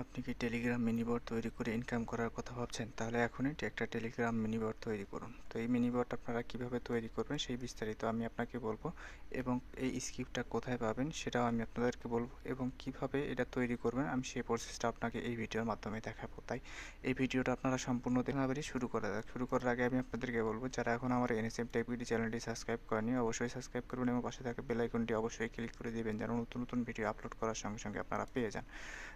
আপনি কি Telegram mini বট তৈরি করে ইনকাম করার কথা ভাবছেন? তাহলে এখনই একটা টেলিগ্রাম মিনি বট তৈরি করুন। তো এই মিনি বট আপনারা কীভাবে তৈরি করবেন সেই বিস্তারিত আমি আপনাকে বলব এবং এই স্ক্রিপ্টটা কোথায় পাবেন সেটাও আমি আপনাদেরকে বলব এবং কীভাবে এটা তৈরি করবেন আমি সেই প্রসেসটা আপনাকে এই ভিডিওর মাধ্যমে দেখাবো। তাই এই ভিডিওটা আপনারা সম্পূর্ণ দেখাবারই শুরু করা যাক শুরু করার আগে আমি আপনাদেরকে বলব, যারা এখন আমার এনএসএম টেকবিডি চ্যানেলটি সাবস্ক্রাইব করেনি অবশ্যই সাবস্ক্রাইব করবেন এবং পাশে থাকা বেল আইকনটি অবশ্যই ক্লিক করে দিবেন যেন নতুন নতুন ভিডিও আপলোড করার সঙ্গে সঙ্গে আপনারা পেয়ে যান।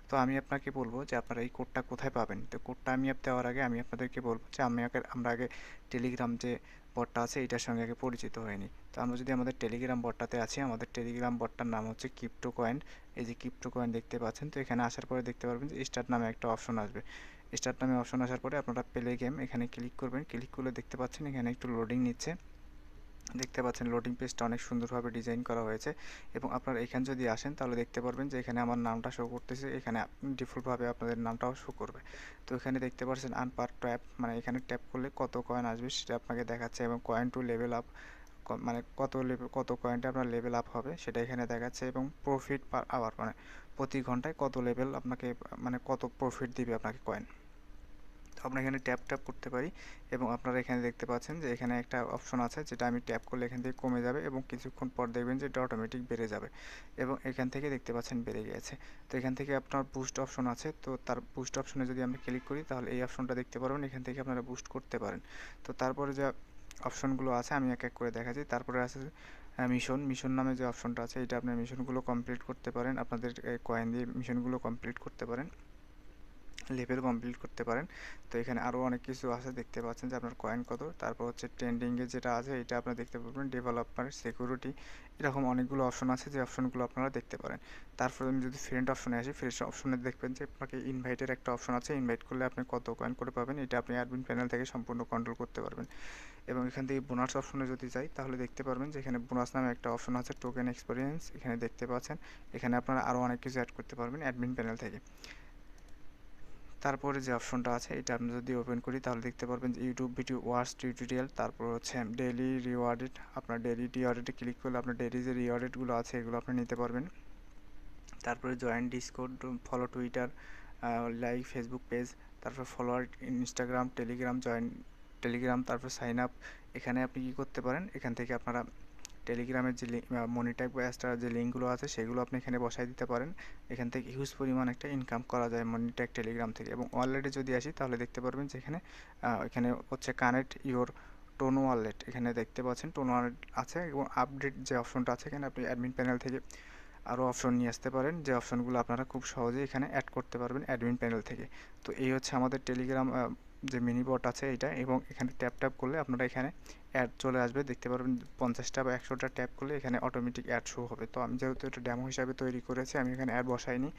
তো আমি আপনাকে বলব যে আপনারা এই কোডটা কোথায় পাবেন? তো কোডটা আমি দেওয়ার আগে আমি আপনাদেরকে বলব যে আমি আগে আমরা আগে টেলিগ্রাম যে বটটা আছে, এটার সঙ্গে আগে পরিচিত হয়নি। তো আমরা যদি আমাদের টেলিগ্রাম বটটাতে আছি, আমাদের টেলিগ্রাম বটটার নাম হচ্ছে ক্রিপ্টো কয়েন এই যে ক্রিপ্টো কয়েন দেখতে পাচ্ছেন, তো এখানে আসার পরে দেখতে পারবেন যে স্টার্ট নামে একটা অপশন আসবে। স্টার্ট নামে অপশন আসার পরে আপনারা প্লে গেম এখানে ক্লিক করবেন। ক্লিক করলে দেখতে পাচ্ছেন এখানে একটু লোডিং নিচ্ছে। দেখতে পাচ্ছেন লোডিং পেজটা অনেক সুন্দরভাবে ডিজাইন করা হয়েছে এবং আপনারা এখানে যদি আসেন তাহলে দেখতে পারবেন যে এখানে আমার নামটা শো করতেছে, এখানে ডিফল্টভাবে আপনাদের নামটাও শো করবে। তো এখানে দেখতে পাচ্ছেন আনপার ট্যাপ মানে এখানে ট্যাপ করলে কত কয়েন আসবে সেটা আপনাকে দেখাচ্ছে এবং কয়েন টু লেভেল আপ মানে কত লেভেল কত কয়েনটা আপনার লেভেল আপ হবে সেটা এখানে দেখাচ্ছে এবং প্রফিট পার আওয়ার মানে প্রতি ঘন্টায় কত লেভেল আপনাকে মানে কত প্রফিট দিবে আপনাকে কয়েন আমরা এখানে ট্যাপ ট্যাপ করতে পারি এবং আপনারা এখানে দেখতে পাচ্ছেন যে এখানে একটা অপশন আছে যেটা আমি ট্যাপ করলে এখান থেকে কমে যাবে এবং কিছুক্ষণ পর দেখবেন যে এটা অটোমেটিক বেড়ে যাবে এবং এখান থেকে দেখতে পাচ্ছেন বেড়ে গিয়েছে তো এখান থেকে আপনার বুস্ট অপশন আছে, তো তার বুস্ট অপশনে যদি আমরা ক্লিক করি তাহলে এই অপশনটা দেখতে পারবেন, এখান থেকে আপনারা বুস্ট করতে পারেন। তো তারপরে যে অপশনগুলো আছে আমি এক এক করে দেখাচ্ছি। তারপরে আছে মিশন মিশন নামে যে অপশনটা আছে, এটা আপনার মিশনগুলো কমপ্লিট করতে পারেন। আপনাদের কয়েন দিয়ে মিশনগুলো কমপ্লিট করতে পারেন। লেভেল কমপ্লিট করতে পারেন। তো এখানে আরও অনেক কিছু আছে, দেখতে পাচ্ছেন যে আপনার কয়েন কত। তারপর হচ্ছে ট্রেন্ডিংয়ে যেটা আছে, এটা আপনারা দেখতে পাবেন ডেভেলপমেন্ট সিকিউরিটি এরকম অনেকগুলো অপশন আছে, যে অপশনগুলো আপনারা দেখতে পারেন। তারপরে আমি যদি ফ্রেন্ড অপশনে আসি ফ্রেন্ড অপশনে দেখবেন যে আপনাকে ইনভাইটের একটা অপশন আছে ইনভাইট করলে আপনি কত কয়েন করে পাবেন, এটা আপনি অ্যাডমিন প্যানেল থেকে সম্পূর্ণ কন্ট্রোল করতে পারবেন। এবং এখান থেকে বোনাস অপশনে যদি যাই, তাহলে দেখতে পারবেন যে এখানে বোনাস নামে একটা অপশন আছে টোকেন এক্সপিরিয়েন্স এখানে দেখতে পাচ্ছেন। এখানে আপনারা আরও অনেক কিছু অ্যাড করতে পারবেন অ্যাডমিন প্যানেল থেকে। তারপরে যে অপশনটা আছে, এটা আপনি যদি ওপেন করি, তাহলে দেখতে পারবেন যে ইউটিউব ভিডিও ওয়ার্স টিউটোরিয়াল তারপর হচ্ছে ডেলি রিওয়ার্ডেড আপনার ডেলি রিওয়ার্ডেডে ক্লিক করলে আপনার ডেলি যে রিওয়ার্ডেডগুলো আছে, এগুলো আপনি নিতে পারবেন। তারপরে join discord follow twitter like facebook page তারপর follower instagram telegram join telegram তারপর সাইন আপ এখানে আপনি কী করতে পারেন? এখান থেকে আপনারা টেলিগ্রামের যে মনিটাইপ বা এক্সট্রা যে লিঙ্কগুলো আছে, সেগুলো আপনি এখানে বসাই দিতে পারেন। এখান থেকে হিউজ পরিমাণ একটা ইনকাম করা যায় মনিটাইপ টেলিগ্রাম থেকে। এবং ওয়ালেটে যদি আসি, তাহলে দেখতে পারবেন যে এখানে এখানে হচ্ছে কানেক্ট ইওর টোন ওয়ালেট এখানে দেখতে পাচ্ছেন টোন ওয়ালেট আছে এবং আপডেট যে অপশনটা আছে, এখানে আপনি অ্যাডমিন প্যানেল থেকে আরও অপশন নিয়ে আসতে পারেন। যে অপশনগুলো আপনারা খুব সহজেই এখানে অ্যাড করতে পারবেন অ্যাডমিন প্যানেল থেকে। তো এই হচ্ছে আমাদের টেলিগ্রাম যে মিনি বট আছে এটা এবং এখানে ট্যাপ ট্যাপ করলে আপনারা এখানে অ্যাড চলে আসবে। দেখতে পারবেন পঞ্চাশটা বা একশোটা ট্যাপ করলে এখানে অটোমেটিক অ্যাড শো হবে। তো আমি যেহেতু এটা ড্যামো হিসাবে তৈরি করেছি, আমি এখানে অ্যাড বসাইনি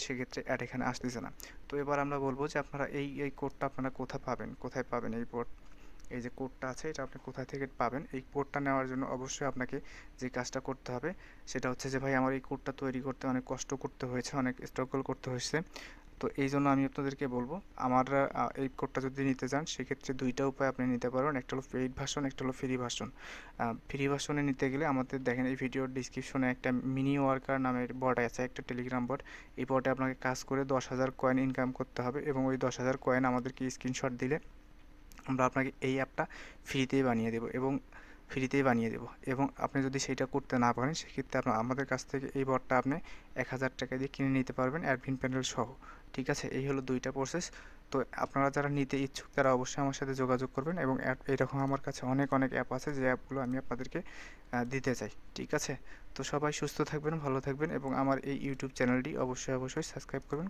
সেক্ষেত্রে অ্যাড এখানে আসতেছে না। তো এবার আমরা বলব যে আপনারা এই এই কোডটা আপনারা কোথায় পাবেন? কোথায় পাবেন এই বোর্ড এই যে কোডটা আছে, এটা আপনি কোথা থেকে পাবেন? এই কোডটা নেওয়ার জন্য অবশ্যই আপনাকে যে কাজটা করতে হবে, সেটা হচ্ছে যে, ভাই, আমার এই কোডটা তৈরি করতে অনেক কষ্ট করতে হয়েছে, অনেক স্ট্রাগল করতে হয়েছে। তো এই জন্য আমি আপনাদেরকে বলব, আমার এই কোডটা যদি নিতে চান, সেক্ষেত্রে দুইটা উপায় আপনি নিতে পারবেন। একটা হলো পেইড ভার্সন একটা হলো ফ্রি ভার্সন ফ্রি ভার্সনে নিতে গেলে আমাদের, দেখেন এই ভিডিওর ডিসক্রিপশনে একটা মিনি ওয়ার্কার নামের বট আছে, একটা টেলিগ্রাম বট এই বটে আপনাকে কাজ করে দশ হাজার কয়েন ইনকাম করতে হবে এবং ওই দশ হাজার কয়েন আমাদেরকে স্ক্রিনশট দিলে আমরা আপনাকে এই অ্যাপটা ফ্রিতেই বানিয়ে দেবো এবং ফ্রিতেই বানিয়ে দেবো এবং আপনি যদি সেইটা করতে না পারেন, সেক্ষেত্রে আপনার, আমাদের কাছ থেকে এই বটটা আপনি এক হাজার টাকা দিয়ে কিনে নিতে পারবেন অ্যাডমিন প্যানেল সহ। ঠিক আছে? এই হলো দুইটা প্রসেস তো আপনারা যারা নিতে ইচ্ছুক, তারা অবশ্যই আমার সাথে যোগাযোগ করবেন এবং অ্যাপ এরকম আমার কাছে অনেক অনেক অ্যাপ আছে যে অ্যাপগুলো আমি আপনাদেরকে দিতে চাই। ঠিক আছে? তো সবাই সুস্থ থাকবেন, ভালো থাকবেন এবং আমার এই ইউটিউব চ্যানেলটি অবশ্যই অবশ্যই সাবস্ক্রাইব করবেন।